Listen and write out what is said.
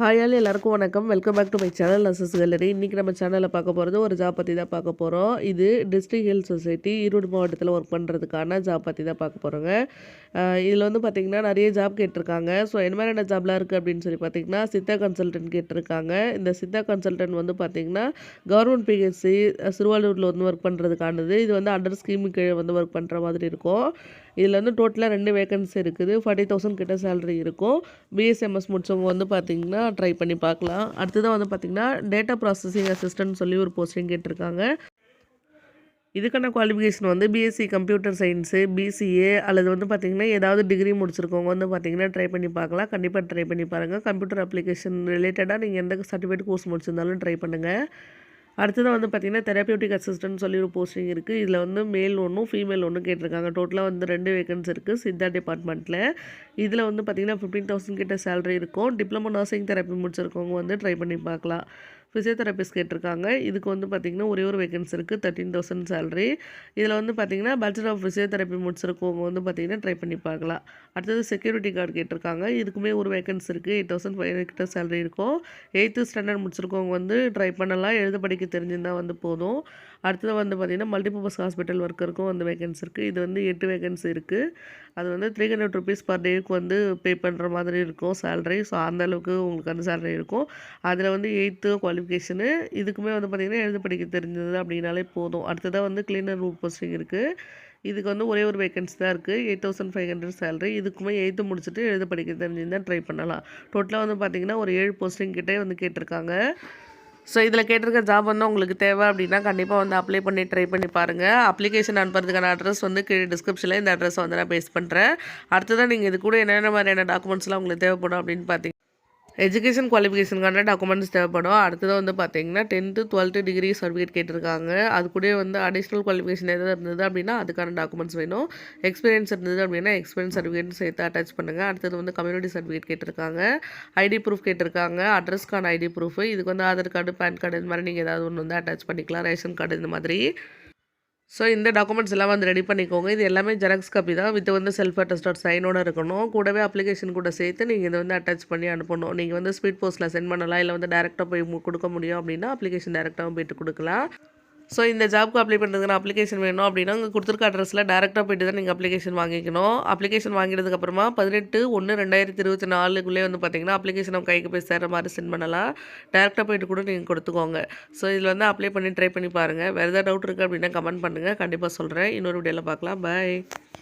ஹாயால் எல்லாருக்கும் வணக்கம். Welcome back to my channel nurses gallery இன்றைக்கி நம்ம சேனலில் பார்க்க போகிறது ஒரு ஜாப் பற்றி தான் பார்க்க போகிறோம் இது டிஸ்ட்ரிக் ஹெல்த் சொசைட்டி ஈரோடு மாவட்டத்தில் ஒர்க் பண்ணுறதுக்கான ஜாப் பற்றி தான் பார்க்க போகிறோங்க இதில் வந்து பார்த்திங்கன்னா நிறைய ஜாப் கேட்டிருக்காங்க. ஸோ என்ன மாதிரியான ஜாப்லாம் இருக்குது அப்படின்னு சொல்லி பார்த்தீங்கன்னா சித்தா கன்சல்டன்ட் கேட்டிருக்காங்க. இந்த சித்தா கன்சல்டன்ட் வந்து பார்த்திங்கன்னா கவர்மெண்ட் பிஹெச்சி சிறுவாலூரில் வந்து ஒர்க் பண்ணுறதுக்கானது இது வந்து அண்டர் ஸ்கீமு கீழே வந்து ஒர்க் பண்ணுற மாதிரி இருக்கும். இதில் வந்து டோட்டலாக ரெண்டு வேகன்சி இருக்குது. ஃபார்ட்டி தௌசண்ட் கிட்ட சேலரி இருக்கும். பிஎஸ்எம்எஸ் முடிச்சவங்க வந்து பார்த்திங்கன்னா ட்ரை பண்ணி பார்க்கலாம். அடுத்ததாக வந்து பார்த்திங்கன்னா டேட்டா ப்ராசஸிங் அசிஸ்டன்ட் சொல்லி ஒரு போஸ்டிங் கேட்டிருக்காங்க. இதுக்கான குவாலிஃபிகேஷன் வந்து பிஎஸ்சி கம்ப்யூட்டர் சயின்ஸு பிசிஏ அல்லது வந்து பார்த்திங்கன்னா ஏதாவது டிகிரி முடிச்சிருக்கவங்க வந்து பார்த்திங்கன்னா ட்ரை பண்ணி பார்க்கலாம். கண்டிப்பாக ட்ரை பண்ணி பாருங்கள் கம்ப்யூட்டர் அப்ளிகேஷன் ரிலேட்டடாக நீங்கள் எந்த சர்டிஃபிகேட் கோர்ஸ் முடிச்சிருந்தாலும் ட்ரை பண்ணுங்கள் அடுத்தது வந்து பார்த்திங்கன்னா தெரப்பியூட்டிக் அசிஸ்டன்ட் சொல்லி ஒரு போஸ்டிங் இருக்குது இதில் வந்து மேல் ஒன்றும் ஃபீமேல் ஒன்றும் கேட்டிருக்காங்க. டோட்டலாக வந்து ரெண்டு வேகன்ஸ் இருக்குது சித்தா டிபார்ட்மெண்ட்டில் இதில் வந்து பார்த்திங்கன்னா ஃபிஃப்டீன் தௌசண்ட் கிட்ட சேலரி இருக்கும். டிப்ளமோ நர்சிங் தெரப்பி முடிச்சிருக்கவங்க வந்து ட்ரை பண்ணி பார்க்கலாம். ஃபிசியோதெரபிஸ்ட் கேட்டிருக்காங்க. இதுக்கு வந்து பார்த்திங்கன்னா ஒரே ஒரு வேகன்ஸ் இருக்குது தேர்ட்டின் தௌசண்ட் சேலரி இதில் வந்து பார்த்திங்கன்னா பேச்சுலர் ஆஃப் ஃபிசியோதெரப்பி முடிச்சிருக்கவங்க வந்து பார்த்திங்கன்னா ட்ரை பண்ணி பார்க்கலாம். அடுத்தது செக்யூரிட்டி கார்டு கேட்டிருக்காங்க. இதுக்குமே ஒரு வேகன்ஸ் இருக்குது எயிட் தௌசண்ட் ஃபைவ் கிட்ட சேலரி இருக்கும். எயித்து ஸ்டாண்டர்ட் முடிச்சிருக்கவங்க வந்து ட்ரை பண்ணலாம். எழுத படிக்க தெரிஞ்சிருந்தால் வந்து போதும். அடுத்தது வந்து பார்த்திங்கன்னா மல்டிபர்பஸ் ஹாஸ்பிட்டல் ஒர்க்கருக்கும் வந்து வேகன்சி இருக்குது இது வந்து எட்டு வேகன்சி இருக்குது அது வந்து த்ரீ ஹண்ட்ரட் ருபீஸ் பர் டேக்கு வந்து பே பண்ணுற மாதிரி இருக்கும் சேலரி ஸோ அந்தளவுக்கு உங்களுக்கு அந்த சேலரி இருக்கும். அதில் வந்து எயித்து குவாலிஃபிகேஷனு இதுக்குமே வந்து பார்த்திங்கன்னா எழுத படிக்க தெரிஞ்சது அப்படின்னாலே போதும். அடுத்ததாக வந்து கிளீனர் ரூட் போஸ்டிங் இருக்குது இதுக்கு வந்து ஒரே ஒரு வேகன்சி தான் இருக்குது eight thousand five hundred salary இதுக்குமே எயித்து முடிச்சுட்டு எழுத படிக்க தெரிஞ்சிருந்தால் ட்ரை பண்ணலாம். டோட்டலாக வந்து பார்த்திங்கன்னா ஒரு ஏழு போஸ்டிங் கிட்டே வந்து கேட்டிருக்காங்க. ஸோ இதில் கேட்டிருக்க ஜாப் வந்து உங்களுக்கு தேவை அப்படின்னா கண்டிப்பாக வந்து அப்ளை பண்ணி ட்ரை பண்ணி பாருங்கள் அப்ளிகேஷன் அனுப்புறதுக்கான அட்ரஸ் வந்து கீழே டிஸ்கிரிப்ஷனில் இந்த அட்ரஸ் வந்து நான் பேஸ் பண்ணுறேன் அடுத்ததான் நீங்கள் இது கூட என்னென்ன மாதிரியான டாக்குமெண்ட்ஸ்லாம் உங்களுக்கு தேவைப்படும் அப்படின்னு பார்த்தீங்க எஜுகேஷன் குவாலிஃபிகேஷனுக்கான டாக்குமெண்ட்ஸ் தேவைப்படும். அடுத்ததாக வந்து பார்த்தீங்கன்னா டென்த்து டுவெல்த்து டிகிரி சர்டிஃபிகேட் கேட்டிருக்காங்க. அது கூட வந்து அடிஷ்னல் குவாலிஃபிகேஷன் எதாவது இருந்தது அப்படின்னா அதுக்கான டாக்குமெண்ட்ஸ் வேணும். எக்ஸ்பீரியன்ஸ் இருந்தது அப்படின்னா எக்ஸ்பீரியன்ஸ் சர்டிஃபிகேட் சேர்த்து அட்டாச் பண்ணுங்கள் அடுத்தது வந்து கம்யூனிட்டி சர்டிஃபிகேட் கேட்டிருக்காங்க. ஐடி ப்ரூஃப் கேட்டிருக்காங்க. அட்ரஸ்க்கான ஐடி ப்ரூஃப் இதுக்கு வந்து ஆதார் கார்டு பேன் கார்டு இந்த மாதிரி நீங்கள் ஏதாவது ஒன்று வந்து அட்டாச் பண்ணிக்கலாம். ரேஷன் கார்டு இந்த மாதிரி. ஸோ இந்த டாக்குமெண்ட்ஸ் எல்லாம் வந்து ரெடி பண்ணிக்கோங்க. இது எல்லாமே ஜெராக்ஸ் காப்பி தான். வித் வந்து செல்ஃப் அட்டஸ்டட் சைனோட இருக்கணும். கூடவே அப்ளிகேஷன் கூட சேர்த்து நீங்கள் இதை வந்து அட்டாச் பண்ணி அனுப்பணும். நீங்கள் வந்து ஸ்பீட் போஸ்ட்டில் சென்ட் பண்ணலாம். இல்லை வந்து டேரெக்டாக போய் கொடுக்க முடியும் அப்படின்னா அப்ளிகேஷன் டேரெக்டாகவும் போயிட்டு கொடுக்கலாம். ஸோ இந்த ஜாப்க்கு அப்ளை பண்ணுறதுக்கு அப்ளிகேஷன் வேணும் அப்படின்னா அங்கே கொடுத்துருக்க அட்ரஸில் டேரெக்டாக போய்ட்டு தான் நீங்கள் அப்ளிகேஷன் வாங்கிக்கணும். அப்ளிகேஷன் வாங்கினதுக்கப்புறமா பதினெட்டு ஒன்று ரெண்டாயிரத்தி இருபத்தி நாலுக்குள்ளே வந்து பார்த்தீங்கன்னா அப்ளிகேஷன் நம்ம கைக்கு போய் சேர்ற மாதிரி சென்ட் பண்ணலாம். டேரெக்டாக போய்ட்டு கூட நீங்கள் கொடுத்துக்கோங்க. ஸோ இதில் வந்து அப்ளை பண்ணி ட்ரை பண்ணி பாருங்கள் வேறு ஏதாவது டவுட் இருக்குது அப்படின்னா கமெண்ட் பண்ணுங்கள் கண்டிப்பாக சொல்கிறேன் இன்னொரு வீடியோவில் பார்க்கலாம். பாய்